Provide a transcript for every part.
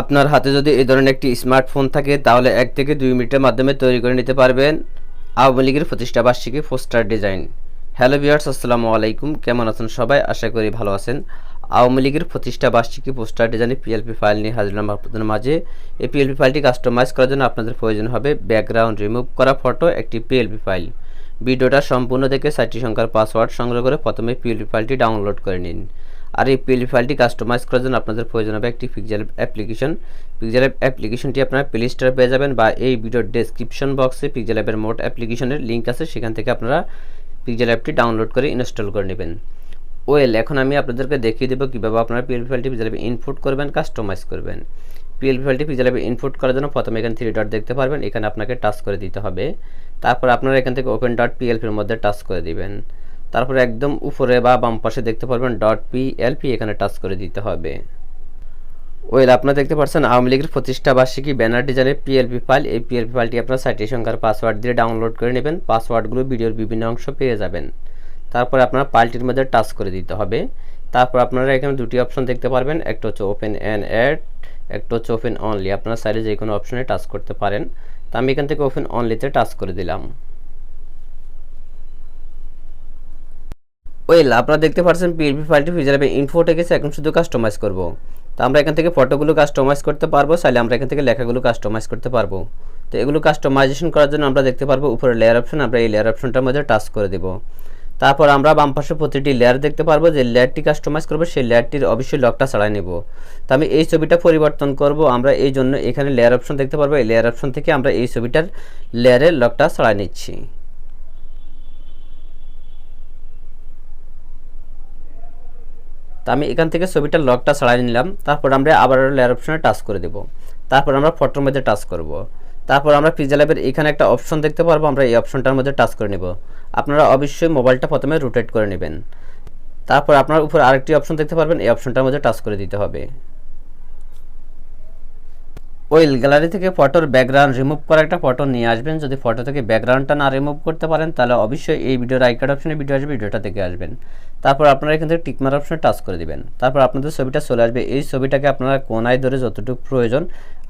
আপনার হাতে যদি এই ধরনের একটি স্মার্টফোন থাকে, তাহলে এক থেকে দুই মিনিটের মাধ্যমে তৈরি করে নিতে পারবেন আওয়ামী লীগের প্রতিষ্ঠা বার্ষিকী পোস্টার ডিজাইন। হ্যালো বিয়ার্স আসসালামু আলাইকুম। কেমন আছেন সবাই? আশা করি ভালো আছেন। আওয়ামী লীগের প্রতিষ্ঠা বার্ষিকী পোস্টার ডিজাইনে পিএলপি ফাইল নিয়ে হাজির আপনাদের মাঝে। এই পিএলপি ফাইলটি কাস্টমাইজ করার জন্য আপনাদের প্রয়োজন হবে ব্যাকগ্রাউন্ড রিমুভ করা ফটো একটি পিএলপি ফাইল ভিডিওটা সম্পূর্ণ দেখে সাইটটি সংখ্যার পাসওয়ার্ড সংগ্রহ করে প্রথমে পিএলপি ফাইলটি ডাউনলোড করে নিন। আর এই পিএলপি ফাইলটি কাস্টমাইজ করার জন্য আপনাদের প্রয়োজন হবে একটি পিকজার অ্যাপ্লিকেশন পিকজার অ্যাপ্লিকেশনটি আপনারা প্লে স্টোরে পেয়ে যাবেন বা এই ভিডিওর ডেসক্রিপশন বক্সে পিকজার অ্যাপের মোট অ্যাপ্লিকেশনের লিঙ্ক আছে, সেখান থেকে আপনারা পিকজার অ্যাপটি ডাউনলোড করে ইনস্টল করে নেবেন। ওয়েল এখন আমি আপনাদেরকে দেখিয়ে দেবো কীভাবে আপনারা পিএলপি ফাইলটি পিকজার অ্যাপে ইনপুট করবেন কাস্টমাইজ করবেন। পিএলপি ফাইলটি পিকজার অ্যাপে ইনপুট করার জন্য প্রথমে এখানে থ্রি ডট দেখতে পারবেন, এখানে আপনাকে টাচ করে দিতে হবে। তারপর আপনারা এখান থেকে ওপেন ডট পিএলপির মধ্যে টাচ করে দিবেন। তারপরে একদম উপরে বা বাম পাশে দেখতে পারবেন ডট পি পিএলপি এখানে টাচ করে দিতে হবে। ওয়েল আপনারা দেখতে পাচ্ছেন আওয়ামী লীগের প্রতিষ্ঠা বার্ষিকী ব্যানার ডিজাইনের পিএলপি ফাইল এই পিএলপি ফাইলটি আপনার সাইটে সংখ্যার পাসওয়ার্ড দিয়ে ডাউনলোড করে নেবেন পাসওয়ার্ডগুলো ভিডিওর বিভিন্ন অংশ পেয়ে যাবেন। তারপর আপনারা পাল্টির মধ্যে টাচ করে দিতে হবে। তারপর আপনারা এখানে দুটি অপশন দেখতে পারবেন, একটা হচ্ছে ওপেন অ্যান্ড অ্যাড একটা হচ্ছে ওপেন অনলি আপনারা সাইডে যে কোনো অপশনে টাচ করতে পারেন। তো আমি এখান থেকে ওপেন অনলিতে টাচ করে দিলাম। ওয়েল আপনারা দেখতে পাচ্ছেন পিএলপি ফাইলটি ফিজার অ্যাপে ইনফোটে গেছে এখন শুধু কাস্টমাইজ করব। তো আমরা এখান থেকে ফটোগুলো কাস্টমাইজ করতে পারব, চাইলে আমরা এখান থেকে লেখাগুলো কাস্টমাইজ করতে পারব। তো এগুলো কাস্টমাইজেশন করার জন্য আমরা দেখতে পারব উপরে লেয়ার অপশন আমরা এই লেয়ার অপশনটার মধ্যে টাচ করে দেব। তারপর আমরা বাম পাশে প্রতিটি লেয়ার দেখতে পারব, যে লেয়ারটি কাস্টমাইজ করব, সেই লেয়ারটির অবশ্যই লকটা ছাড়াই নেব। তো আমি এই ছবিটা পরিবর্তন করব, আমরা এই জন্য এখানে লেয়ার অপশন দেখতে পারব, এই লেয়ার অপশন থেকে আমরা এই ছবিটার লেয়ারের লকটা ছাড়াই নিচ্ছি। তো আমি এখান থেকে ছবিটার লকটা ছাড়াই নিলাম, তারপর আমরা আবার লেয়ার অপশনে টাচ করে দেব। তারপর আমরা ফটোর মধ্যে টাচ করব। তারপর আমরা পিজা ল্যাবের এখানে একটা অপশন দেখতে পারব, আমরা এই অপশনটার মধ্যে টাচ করে নেব। আপনারা অবশ্যই মোবাইলটা প্রথমে রোটেট করে নেবেন। তারপর আপনার উপর আরেকটি অপশন দেখতে পারবেন, এই অপশনটার মধ্যে টাচ করে দিতে হবে। ওয়েল গ্যালারি থেকে ফটোর ব্যাকগ্রাউন্ড রিমুভ করা একটা ফটো নিয়ে আসবেন। যদি ফটো থেকে ব্যাকগ্রাউন্ডটা না রিমুভ করতে পারেন, তাহলে অবশ্যই এই ভিডিওর আইকার্ড অপশনে ভিডিও আসবে ভিডিওটা থেকে আসবেন। তারপর আপনারা এখান থেকে টিকমার অপশনে টাচ করে দিবেন। তারপর আপনাদের ছবিটা চলে আসবে। এই ছবিটাকে আপনারা কোনায় ধরে যতটুকু প্রয়োজন,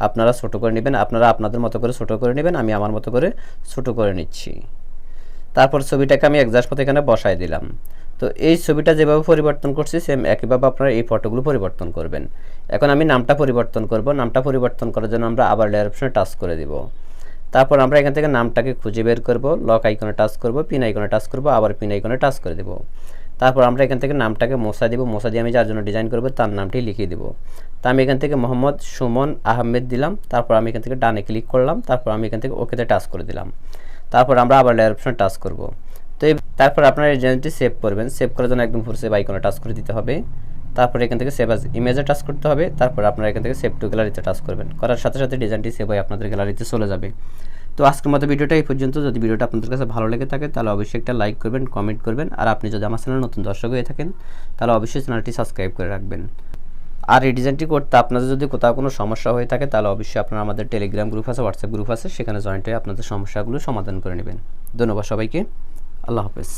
আপনারা ছোটো করে নেবেন। আপনারা আপনাদের মতো করে ছোটো করে নেবেন। আমি আমার মতো করে ছোট করে নিচ্ছি। তারপর ছবিটাকে আমি একজাস্ট মতো এখানে বসায় দিলাম। তো এই ছবিটা যেভাবে পরিবর্তন করছি সেম একইভাবে আপনারা এই ফটোগুলো পরিবর্তন করবেন। এখন আমি নামটা পরিবর্তন করব। নামটা পরিবর্তন করার জন্য আমরা আবার লেয়ার অপশনে টাচ করে দিব। তারপর আমরা এখান থেকে নামটাকে খুঁজে বের করব লক আইকনে টাচ করব পিন আইকনে টাচ করব, আবার পিন আইকনে টাচ করে দেব। তারপর আমরা এখান থেকে নামটাকে মশা দিব। মশা দিয়ে আমি যার জন্য ডিজাইন করব তার নামটি লিখিয়ে দেব। তা আমি এখান থেকে মোহাম্মদ সুমন আহমেদ দিলাম। তারপর আমি এখান থেকে ডানে ক্লিক করলাম। তারপর আমি এখান থেকে ওকেতে টাচ করে দিলাম। তারপর আমরা আবার লেয়ার অপশনে টাচ করব। তো তারপর আপনার এই ডিজাইনটি সেভ করবেন। সেভ করার জন্য একদম পুরো সেভ আইকনে টাচ করে দিতে হবে। তারপর এখান থেকে সেভ আজ ইমেজে টাচ করতে হবে। তারপর আপনারা এখান থেকে সেভ টু গ্যালারিতে টাচ করবেন। করার সাথে সাথে ডিজাইনটি সেভ হয়ে আপনাদের গ্যালারিতে চলে যাবে। তো আজকের মতো ভিডিওটা এই পর্যন্ত। যদি ভিডিওটা আপনাদের কাছে ভালো লেগে থাকে, তাহলে অবশ্যই একটা লাইক করবেন কমেন্ট করবেন। আর আপনি যদি আমার চ্যানেল নতুন দর্শক হয়ে থাকেন, তাহলে অবশ্যই চ্যানেলটি সাবস্ক্রাইব করে রাখবেন। আর এই ডিজাইনটি করতে আপনাদের যদি কোথাও কোনো সমস্যা হয়ে থাকে, তাহলে অবশ্যই আপনারা আমাদের টেলিগ্রাম গ্রুপ আছে হোয়াটসঅ্যাপ গ্রুপ আছে। সেখানে জয়েন্ট হয়ে আপনাদের সমস্যাগুলো সমাধান করে নেবেন। ধন্যবাদ সবাইকে। আল্লাহ হাফেজ।